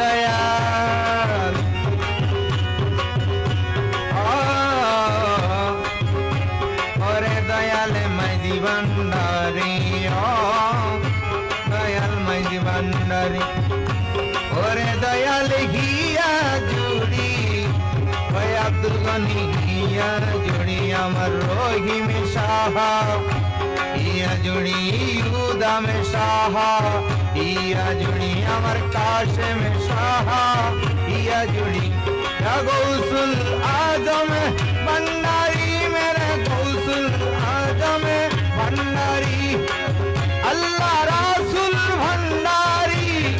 দয়াল। ওরে দয়াল মাঝি ভান্ডারি ও, দয়াল মাঝি ভান্ডারি ওরে দয়াল হিয়া জুড়ি, ওই আব্দুল গনি হিয়া জুড়ি, আমার রহিম সাহা। ইয়া জুড়ি উদাম সাহা। दिया जुड़ी अमर काश में शाहा दिया जुड़ी गौसुल आज़म भंडारी मेरे गौसुल आज़म भंडारी अल्लाह रसुल भंडारी।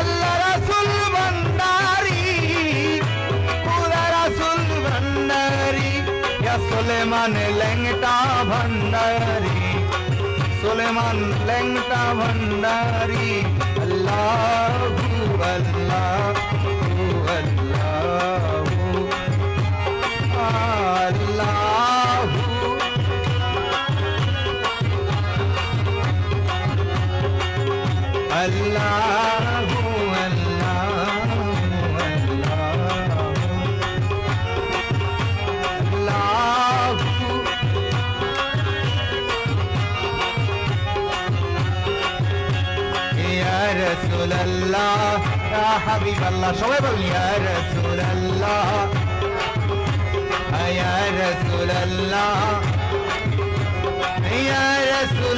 अल्लाह रसुल भंडारी। पूरा रसूल भंडारी। या सुलेमान लेंगटा भंडारी। সুলেমান লেংটা ভন্ডারি আল্লাহু আল্লাহু আল্লাহু رسول الله يا حبيب الله شباب يا رسول الله يا رسول الله يا رسول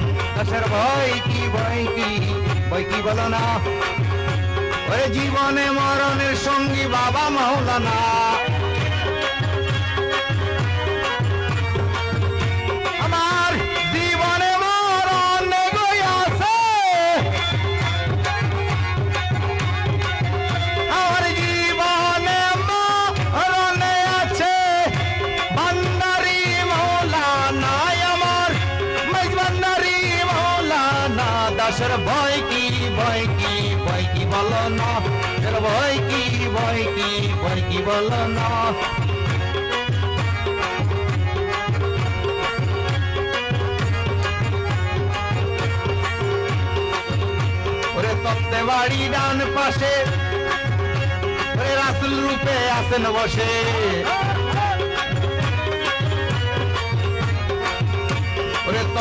দাসের ভয় কি ভয় কি? ভয় কি বলো না? ওই জীবনে মরণের সঙ্গী বাবা মৌলানা মৌলানা দাসের ভয় কি ভয় কি ভয় কি বলো না? ভয় কি ভয় কি ভয় কি বলো না? ওরে তত্ত্বে বাড়ি ডান পাশে, ওরে রাসুল রূপে আসেন বসে।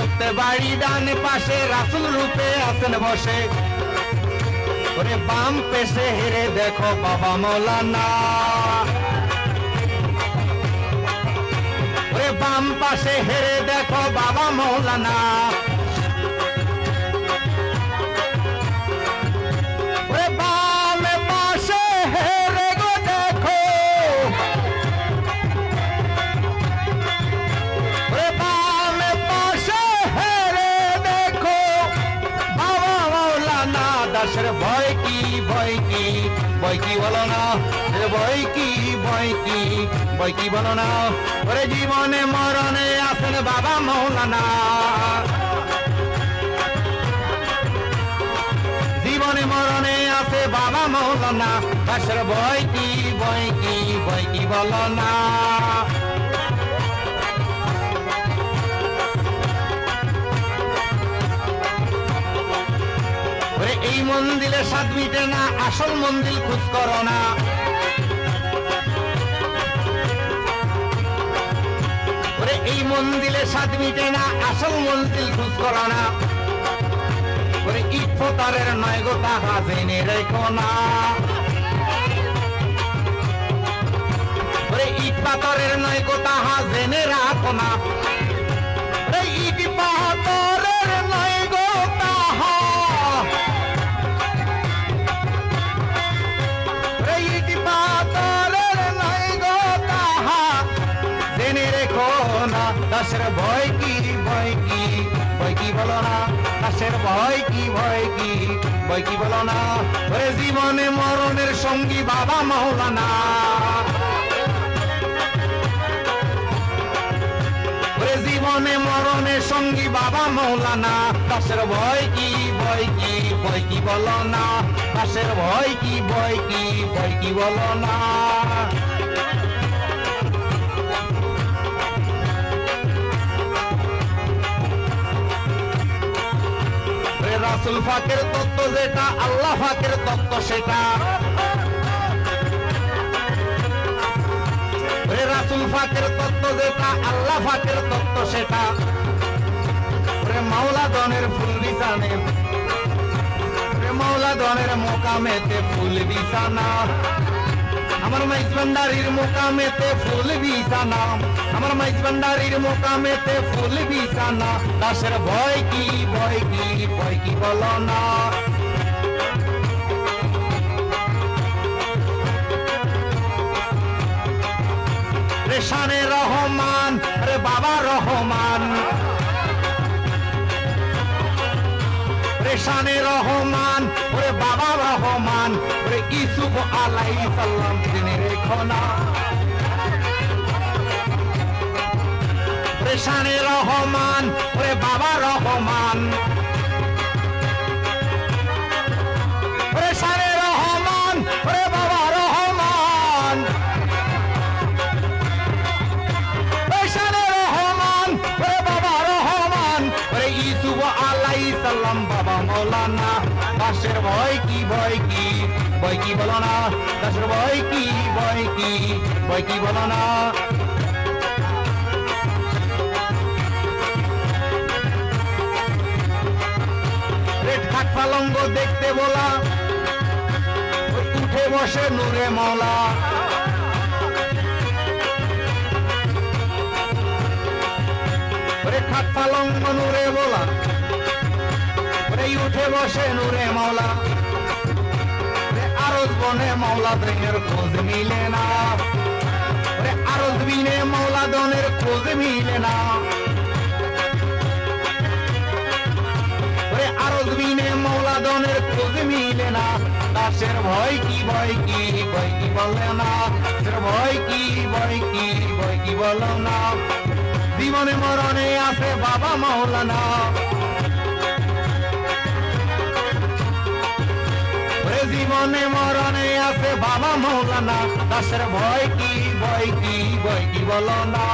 তত্ত্বে বাড়ি ডান পাশে রাসুল রূপে আসেন বসে। ওরে বাম পেশে হেরে দেখো বাবা মৌলানা। ওরে বাম পাশে হেরে দেখো বাবা মৌলানা। ভয় কি ভয় কি? ভয় কি বলো না? ভয় কি ভয় কি? ভয় কি বলো না? ওরে জীবনে মরণে আসেন বাবা মৌলানা। জীবনে মরণে আছে বাবা মৌলানা। দাসের ভয় কি ভয় কি ভয় কি বলো না? এই মন্দিরে স্বাদ মিটে না, আসল মন্দির খুঁজ করো না। এই মন্দিরে স্বাদ মিটে না, আসল মন্দির খুঁজ করো না। ওরে, ইট নয় গো, তাহা জেনে রেখো না। ইট নয় গো, তাহা জেনে রাখো না। দাসের ভয় কি ভয় কি? ভয় কি বলো না, দাসের ভয় কি ভয় কি? ভয় কি বলো না, ওরে জীবনে মরণের সঙ্গী বাবা ওরে জীবনে মরণের সঙ্গী বাবা মৌলানা, দাসের ভয় কি ভয় কি? ভয় কি বলো না, দাসের ভয় কি ভয় কি? ভয় কি বলো না। রাসুল ফাঁকের তত্ত্ব যেটা, আল্লাহ ফাঁকের তত্ত্ব সেটা। রাসুল ফাঁকের তত্ত্ব যেটা, আল্লাহ ফাঁকের তত্ত্ব সেটা। মাওলা দনের ফুল রে মাওলা দনের মোকামেতে ফুল বিছানা আমার মাইজ ভান্ডারির মোকামেতে ফুল বিছানা। আমার মাইজ ভান্ডারির মোকামেতে ফুল বিছানা। দাসের ভয় কি ভয় কি ভয় কি বলো না। রেশানে ইসুফ আলাই সাল্লাম জেনে রেখো না। রেশানে রহমান, ওরে বাবা রহমান। রেশানে রহমান, ওরে বাবা রহমান। রেশানে রহমান, ওরে বাবা রহমান। ওরে ইসুফ আলাই সাল্লাম, বাবা মৌলানা। দাসের ভয় কি ভয় কি? ভয় কি বলো না? দাসের ভয় কি ভয় কি ভয় কি বলো না? রেট খাট পালঙ্গ দেখতে বলা, উঠে বসে নূরে মৌলা। ওরে খাট পালঙ্গ নূরে বলা উঠে বসে নূরে মৌলা। আরজ বনে মৌলা দনের খোঁজ মিলে না। ওরে আরজ বিনে মৌলা দনের খোঁজ মিলে না। খোঁজ মিলে না। দাসের ভয় কি ভয় কি ভয় কি বলে না। ভয় কি ভয় কি ভয় কি না। জীবনে মরণে আছে বাবা মৌলানা জীবনে মরণে আছে বাবা মৌলানা দাসের ভয় কি ভয় কি ভয় কি বলো না।